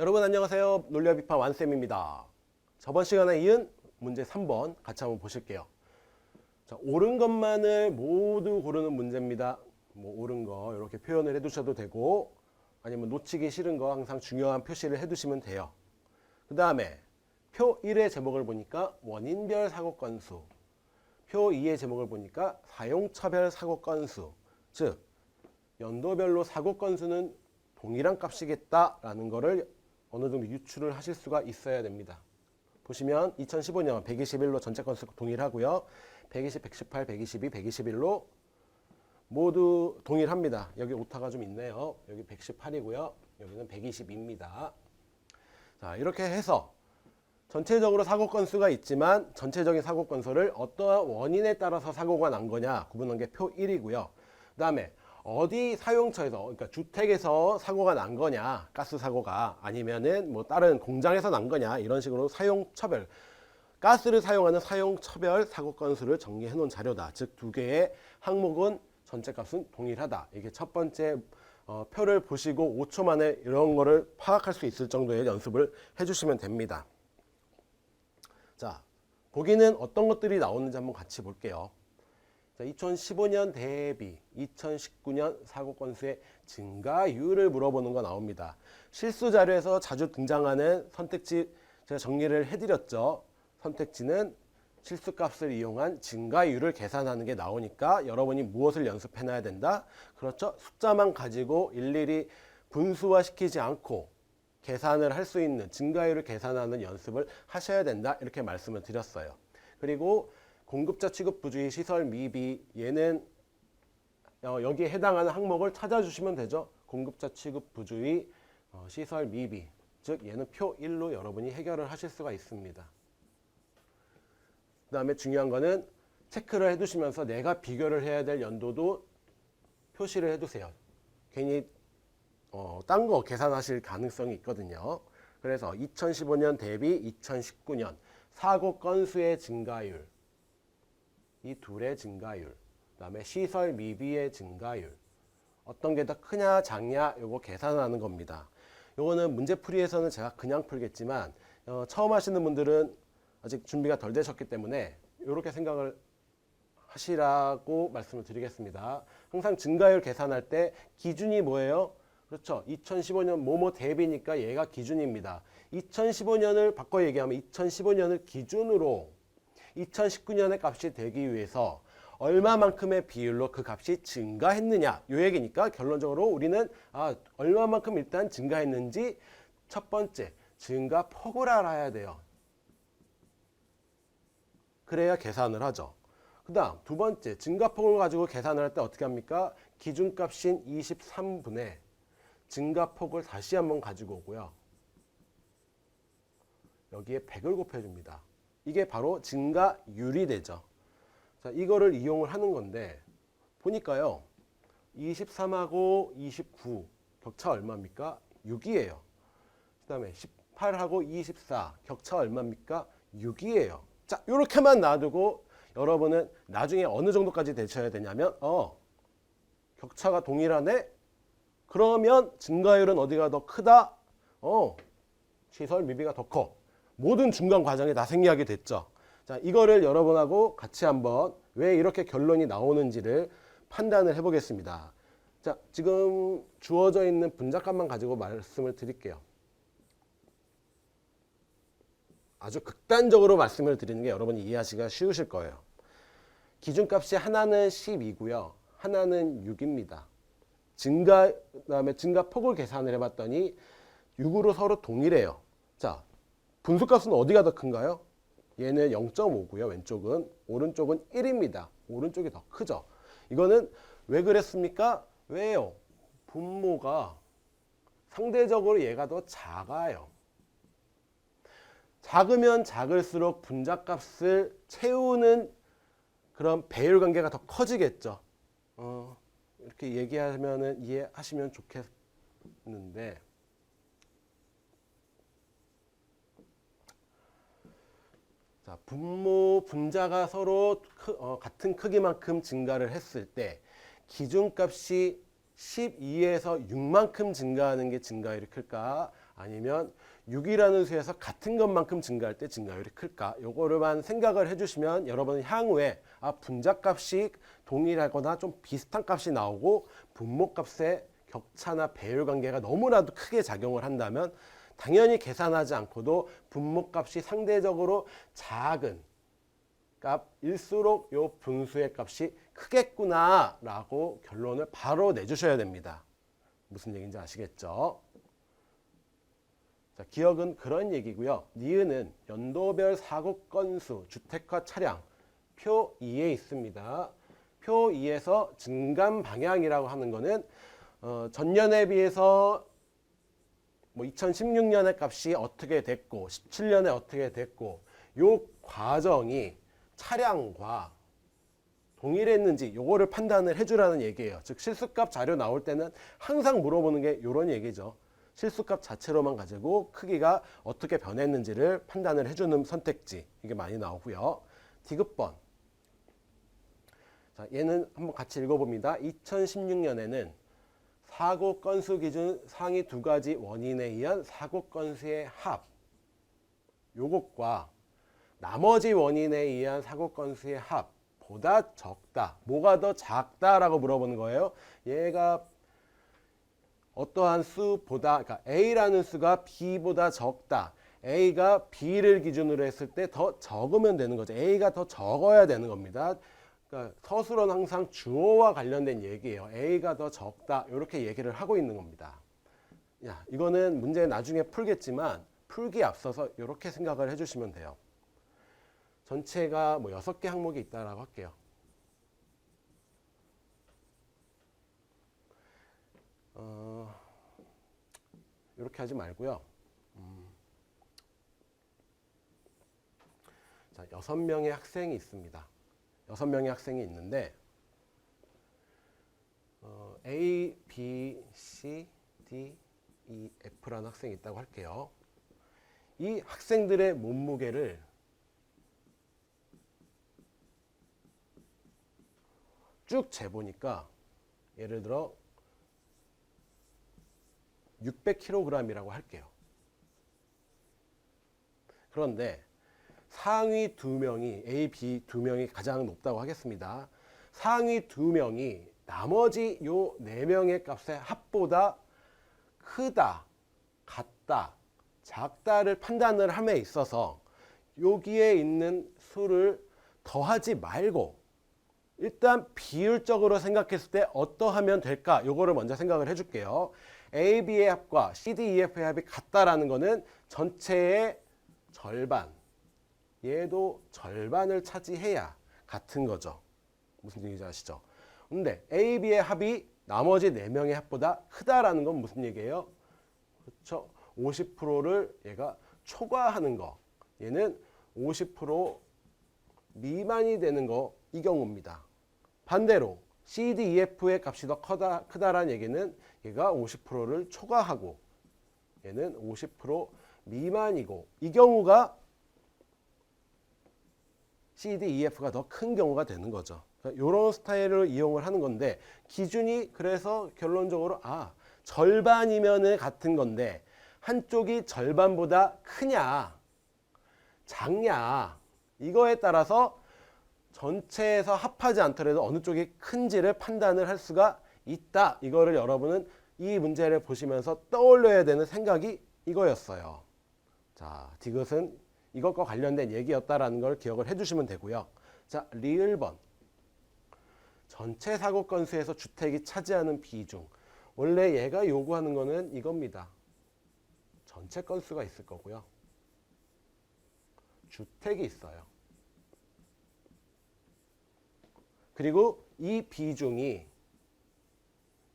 여러분 안녕하세요. 논리와 비판 완쌤입니다. 저번 시간에 이은 문제 3번 같이 한번 보실게요. 자, 옳은 것만을 모두 고르는 문제입니다. 뭐 옳은 거 이렇게 표현을 해 두셔도 되고 아니면 놓치기 싫은 거 항상 중요한 표시를 해 두시면 돼요. 그 다음에 표 1의 제목을 보니까 원인별 사고 건수 표 2의 제목을 보니까 사용차별 사고 건수 즉 연도별로 사고 건수는 동일한 값이겠다라는 것을 어느 정도 유추를 하실 수가 있어야 됩니다. 보시면 2015년 121로 전체 건수 동일하고요. 120, 118, 122, 121로 모두 동일합니다. 여기 오타가 좀 있네요. 여기 118이고요. 여기는 122입니다. 자, 이렇게 해서 전체적으로 사고 건수가 있지만 전체적인 사고 건수를 어떠한 원인에 따라서 사고가 난 거냐 구분한 게 표 1이고요. 그 다음에 어디 사용처에서 그러니까 주택에서 사고가 난 거냐 가스 사고가 아니면은 뭐 다른 공장에서 난 거냐 이런 식으로 사용 처별 가스를 사용하는 사용 처별 사고 건수를 정리해 놓은 자료다. 즉 두 개의 항목은 전체 값은 동일하다. 이게 첫 번째 어, 표를 보시고 5초 만에 이런 거를 파악할 수 있을 정도의 연습을 해주시면 됩니다. 자, 보기는 어떤 것들이 나오는지 한번 같이 볼게요. 자, 2015년 대비 2019년 사고 건수의 증가율을 물어보는 거 나옵니다. 실수 자료에서 자주 등장하는 선택지 제가 정리를 해드렸죠. 선택지는 실수값을 이용한 증가율을 계산하는 게 나오니까 여러분이 무엇을 연습해놔야 된다? 그렇죠. 숫자만 가지고 일일이 분수화 시키지 않고 계산을 할 수 있는 증가율을 계산하는 연습을 하셔야 된다. 이렇게 말씀을 드렸어요. 그리고 공급자 취급 부주의 시설 미비 얘는 어, 여기에 해당하는 항목을 찾아주시면 되죠. 공급자 취급 부주의 어, 시설 미비 즉 얘는 표 1로 여러분이 해결을 하실 수가 있습니다. 그 다음에 중요한 거는 체크를 해두시면서 내가 비교를 해야 될 연도도 표시를 해두세요. 괜히 어, 딴 거 계산하실 가능성이 있거든요. 그래서 2015년 대비 2019년 사고 건수의 증가율 이 둘의 증가율 그다음에 시설 미비의 증가율 어떤 게 더 크냐 작냐 요거 계산하는 겁니다. 요거는 문제풀이에서는 제가 그냥 풀겠지만 어, 처음 하시는 분들은 아직 준비가 덜 되셨기 때문에 이렇게 생각을 하시라고 말씀을 드리겠습니다. 항상 증가율 계산할 때 기준이 뭐예요? 그렇죠. 2015년 뭐뭐 대비니까 얘가 기준입니다. 2015년을 바꿔 얘기하면 2015년을 기준으로 2019년의 값이 되기 위해서 얼마만큼의 비율로 그 값이 증가했느냐 요 얘기니까 결론적으로 우리는 아 얼마만큼 일단 증가했는지 첫 번째 증가 폭을 알아야 돼요. 그래야 계산을 하죠. 그 다음 두 번째 증가폭을 가지고 계산을 할 때 어떻게 합니까? 기준값인 23분의 증가폭을 다시 한번 가지고 오고요. 여기에 100을 곱해줍니다. 이게 바로 증가율이 되죠. 자, 이거를 이용을 하는 건데 보니까요. 23하고 29 격차 얼마입니까? 6이에요. 그 다음에 18하고 24 격차 얼마입니까? 6이에요. 자, 이렇게만 놔두고 여러분은 나중에 어느 정도까지 되셔야 되냐면 어 격차가 동일하네? 그러면 증가율은 어디가 더 크다? 어 시설 미비가 더 커. 모든 중간 과정에 다 생략이 됐죠. 자, 이거를 여러분하고 같이 한번 왜 이렇게 결론이 나오는지를 판단을 해보겠습니다. 자, 지금 주어져 있는 분자값만 가지고 말씀을 드릴게요. 아주 극단적으로 말씀을 드리는 게 여러분이 이해하시기가 쉬우실 거예요. 기준값이 하나는 10이고요. 하나는 6입니다. 증가 그다음에 증가폭을 계산을 해봤더니 6으로 서로 동일해요. 자, 분수값은 어디가 더 큰가요? 얘는 0.5고요. 왼쪽은 오른쪽은 1입니다. 오른쪽이 더 크죠. 이거는 왜 그랬습니까? 왜요? 분모가 상대적으로 얘가 더 작아요. 작으면 작을수록 분자값을 채우는 그런 배율 관계가 더 커지겠죠. 어, 이렇게 얘기하면 이해하시면 좋겠는데 자, 분모 분자가 서로 크, 어, 같은 크기만큼 증가를 했을 때 기준값이 12에서 6만큼 증가하는 게 증가율이 클까? 아니면 6이라는 수에서 같은 것만큼 증가할 때 증가율이 클까? 요거를만 생각을 해주시면 여러분은 향후에 아 분자값이 동일하거나 좀 비슷한 값이 나오고 분모값의 격차나 배율 관계가 너무나도 크게 작용을 한다면 당연히 계산하지 않고도 분모값이 상대적으로 작은 값일수록 요 분수의 값이 크겠구나라고 결론을 바로 내주셔야 됩니다. 무슨 얘기인지 아시겠죠? 자, 기억은 그런 얘기고요. 니은은 연도별 사고 건수, 주택과 차량 표 2에 있습니다. 표 2에서 증감 방향이라고 하는 거는 어, 전년에 비해서 뭐 2016년의 값이 어떻게 됐고 17년에 어떻게 됐고 요 과정이 차량과 동일했는지 요거를 판단을 해주라는 얘기예요. 즉 실수값 자료 나올 때는 항상 물어보는 게 요런 얘기죠. 실수값 자체로만 가지고 크기가 어떻게 변했는지를 판단을 해주는 선택지 이게 많이 나오고요. 디귿번 자 얘는 한번 같이 읽어봅니다. 2016년에는 사고 건수 기준 상위 두 가지 원인에 의한 사고 건수의 합 요것과 나머지 원인에 의한 사고 건수의 합 보다 적다. 뭐가 더 작다 라고 물어보는 거예요. 얘가 어떠한 수보다 그러니까 A라는 수가 B보다 적다. A가 B를 기준으로 했을 때 더 적으면 되는 거죠. A가 더 적어야 되는 겁니다. 그러니까 서술은 항상 주어와 관련된 얘기예요. A가 더 적다. 이렇게 얘기를 하고 있는 겁니다. 야, 이거는 문제 나중에 풀겠지만 풀기 앞서서 이렇게 생각을 해주시면 돼요. 전체가 뭐 여섯 개 항목이 있다라고 할게요. 어, 이렇게 하지 말고요. 음. 자, 여섯 명의 학생이 있습니다. 여섯 명의 학생이 있는데 어, A, B, C, D, E, F라는 학생이 있다고 할게요. 이 학생들의 몸무게를 쭉 재보니까 예를 들어 600kg이라고 할게요. 그런데 상위 두 명이 A, B 두 명이 가장 높다고 하겠습니다. 상위 두 명이 나머지 요 네 명의 값의 합보다 크다, 같다, 작다를 판단을 함에 있어서 여기에 있는 수를 더하지 말고 일단 비율적으로 생각했을 때 어떠하면 될까? 요거를 먼저 생각을 해줄게요. A, B의 합과 C, D, E, F의 합이 같다라는 거는 전체의 절반, 얘도 절반을 차지해야 같은 거죠. 무슨 얘기인지 아시죠? 근데 A, B의 합이 나머지 4명의 합보다 크다라는 건 무슨 얘기예요? 그렇죠. 50%를 얘가 초과하는 거. 얘는 50% 미만이 되는 거 이 경우입니다. 반대로 C, D, E, F의 값이 더 크다, 크다라는 얘기는 얘가 50%를 초과하고 얘는 50% 미만이고 이 경우가 C, D, E, F가 더 큰 경우가 되는 거죠. 그러니까 이런 스타일을 이용을 하는 건데 기준이 그래서 결론적으로 아 절반이면은 같은 건데 한쪽이 절반보다 크냐 작냐 이거에 따라서 전체에서 합하지 않더라도 어느 쪽이 큰지를 판단을 할 수가 있다. 이거를 여러분은 이 문제를 보시면서 떠올려야 되는 생각이 이거였어요. 자, 디귿은 이것과 관련된 얘기였다라는 걸 기억을 해주시면 되고요. 자, 리을 번. 전체 사고 건수에서 주택이 차지하는 비중. 원래 얘가 요구하는 거는 이겁니다. 전체 건수가 있을 거고요. 주택이 있어요. 그리고 이 비중이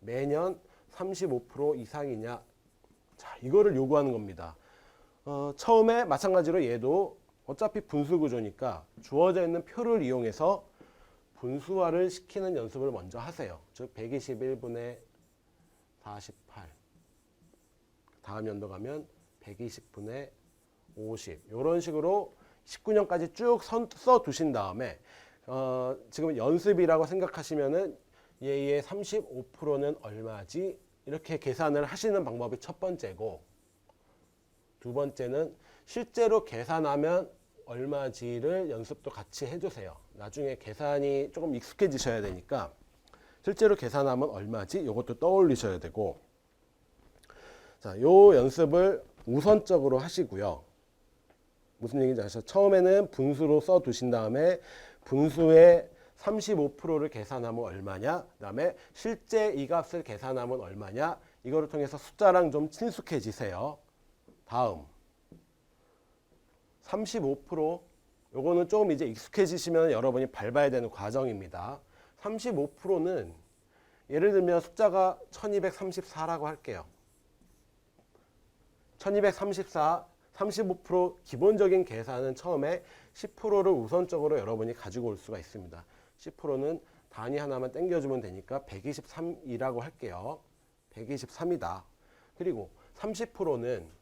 매년 35% 이상이냐. 자, 이거를 요구하는 겁니다. 어, 처음에 마찬가지로 얘도 어차피 분수 구조니까 주어져 있는 표를 이용해서 분수화를 시키는 연습을 먼저 하세요. 즉 121분의 48 다음 연도 가면 120분의 50 이런 식으로 19년까지 쭉 써 두신 다음에 어, 지금 연습이라고 생각하시면은 얘의 35%는 얼마지? 이렇게 계산을 하시는 방법이 첫 번째고 두 번째는 실제로 계산하면 얼마지를 연습도 같이 해주세요. 나중에 계산이 조금 익숙해지셔야 되니까 실제로 계산하면 얼마지? 이것도 떠올리셔야 되고 자, 요 연습을 우선적으로 하시고요. 무슨 얘기인지 아시죠? 처음에는 분수로 써 두신 다음에 분수의 35%를 계산하면 얼마냐? 그다음에 실제 이 값을 계산하면 얼마냐? 이거를 통해서 숫자랑 좀 친숙해지세요. 다음 35% 요거는 조금 이제 익숙해지시면 여러분이 밟아야 되는 과정입니다. 35%는 예를 들면 숫자가 1234라고 할게요. 1234 35% 기본적인 계산은 처음에 10%를 우선적으로 여러분이 가지고 올 수가 있습니다. 10%는 단위 하나만 땡겨주면 되니까 123이라고 할게요. 123이다. 그리고 30%는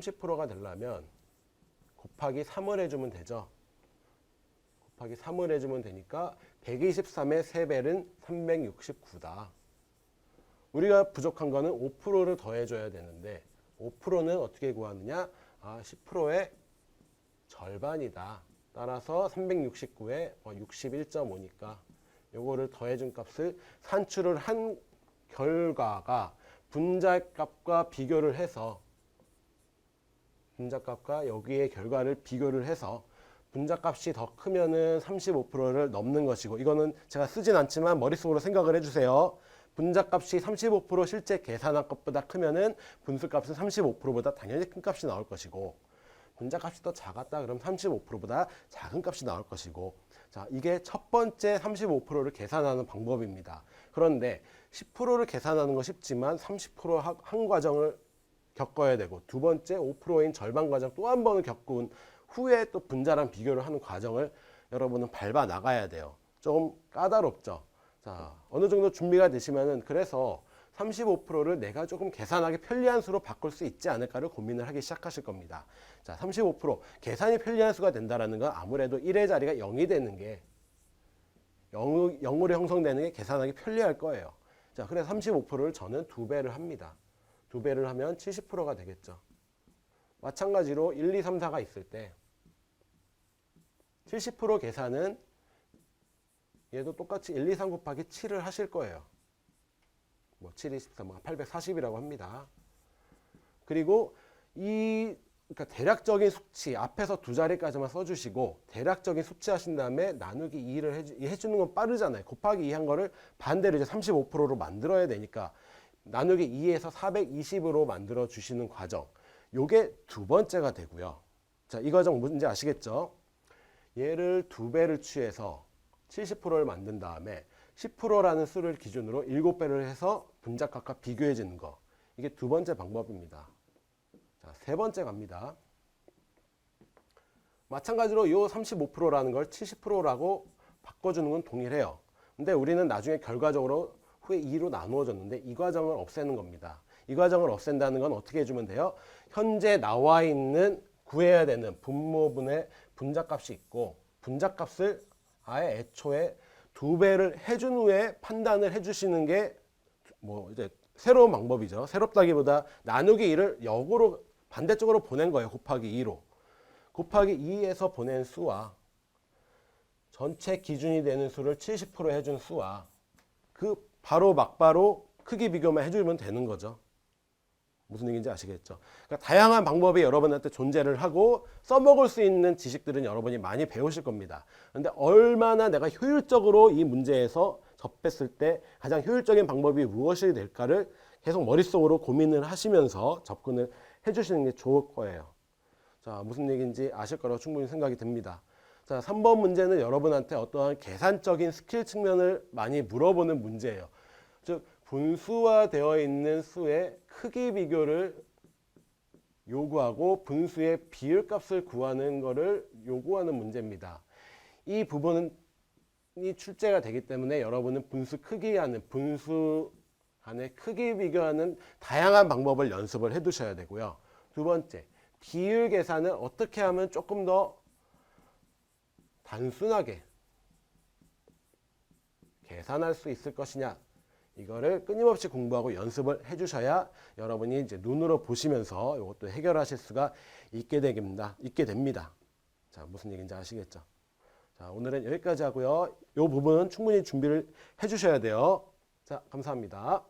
30%가 되려면 곱하기 3을 해주면 되죠. 곱하기 3을 해주면 되니까 123의 3배는 369다. 우리가 부족한 거는 5%를 더해줘야 되는데 5%는 어떻게 구하느냐? 아, 10%의 절반이다. 따라서 369에 61.5니까 요거를 더해준 값을 산출을 한 결과가 분자값과 비교를 해서 분자값과 여기의 결과를 비교를 해서 분자값이 더 크면은 35%를 넘는 것이고 이거는 제가 쓰진 않지만 머릿속으로 생각을 해주세요. 분자값이 35% 실제 계산한 것보다 크면은 분수값은 35%보다 당연히 큰 값이 나올 것이고 분자값이 더 작았다 그럼 35%보다 작은 값이 나올 것이고 자 이게 첫 번째 35%를 계산하는 방법입니다. 그런데 10%를 계산하는 거 쉽지만 30%한 과정을 겪어야 되고 두 번째 5%인 절반 과정 또 한 번을 겪은 후에 또 분자랑 비교를 하는 과정을 여러분은 밟아 나가야 돼요. 좀 까다롭죠. 자, 어느 정도 준비가 되시면은 그래서 35%를 내가 조금 계산하기 편리한 수로 바꿀 수 있지 않을까를 고민을 하기 시작하실 겁니다. 자, 35% 계산이 편리한 수가 된다라는 건 아무래도 1의 자리가 0이 되는 게 0, 0으로 형성되는 게 계산하기 편리할 거예요. 자, 그래서 35%를 저는 두 배를 합니다. 두 배를 하면 70%가 되겠죠. 마찬가지로 1, 2, 3, 4가 있을 때 70% 계산은 얘도 똑같이 1, 2, 3 곱하기 7을 하실 거예요. 뭐 7, 24, 뭐 840이라고 합니다. 그리고 이 그러니까 대략적인 수치 앞에서 두 자리까지만 써주시고 대략적인 수치 하신 다음에 나누기 2를 해주, 해주는 건 빠르잖아요. 곱하기 2 한 거를 반대로 이제 35%로 만들어야 되니까 나누기 2에서 420으로 만들어 주시는 과정. 요게 두 번째가 되고요. 자, 이 과정 뭔지 아시겠죠? 얘를 두 배를 취해서 70%를 만든 다음에 10%라는 수를 기준으로 7배를 해서 분자값과 비교해 주는 거. 이게 두 번째 방법입니다. 자, 세 번째 갑니다. 마찬가지로 요 35%라는 걸 70%라고 바꿔주는 건 동일해요. 근데 우리는 나중에 결과적으로 후에 2로 나누어졌는데 이 과정을 없애는 겁니다. 이 과정을 없앤다는 건 어떻게 해주면 돼요? 현재 나와 있는 구해야 되는 분모분의 분자값이 있고 분자값을 아예 애초에 두 배를 해준 후에 판단을 해주시는 게 뭐 이제 새로운 방법이죠. 새롭다기보다 나누기 2를 역으로 반대쪽으로 보낸 거예요. 곱하기 2로. 곱하기 2에서 보낸 수와 전체 기준이 되는 수를 70% 해준 수와 그 바로 막바로 크기 비교만 해주면 되는 거죠. 무슨 얘기인지 아시겠죠? 그러니까 다양한 방법이 여러분한테 존재를 하고 써먹을 수 있는 지식들은 여러분이 많이 배우실 겁니다. 근데 얼마나 내가 효율적으로 이 문제에서 접했을 때 가장 효율적인 방법이 무엇이 될까를 계속 머릿속으로 고민을 하시면서 접근을 해주시는 게 좋을 거예요. 자, 무슨 얘기인지 아실 거라고 충분히 생각이 듭니다. 자, 3번 문제는 여러분한테 어떠한 계산적인 스킬 측면을 많이 물어보는 문제예요. 즉, 분수화되어 있는 수의 크기 비교를 요구하고 분수의 비율값을 구하는 것을 요구하는 문제입니다. 이 부분이 출제가 되기 때문에 여러분은 분수 크기 하는 분수 간의 크기 비교하는 다양한 방법을 연습을 해 두셔야 되고요. 두 번째, 비율 계산을 어떻게 하면 조금 더 단순하게 계산할 수 있을 것이냐. 이거를 끊임없이 공부하고 연습을 해주셔야 여러분이 이제 눈으로 보시면서 이것도 해결하실 수가 있게 됩니다. 있게 됩니다. 자, 무슨 얘기인지 아시겠죠? 자, 오늘은 여기까지 하고요. 이 부분은 충분히 준비를 해주셔야 돼요. 자, 감사합니다.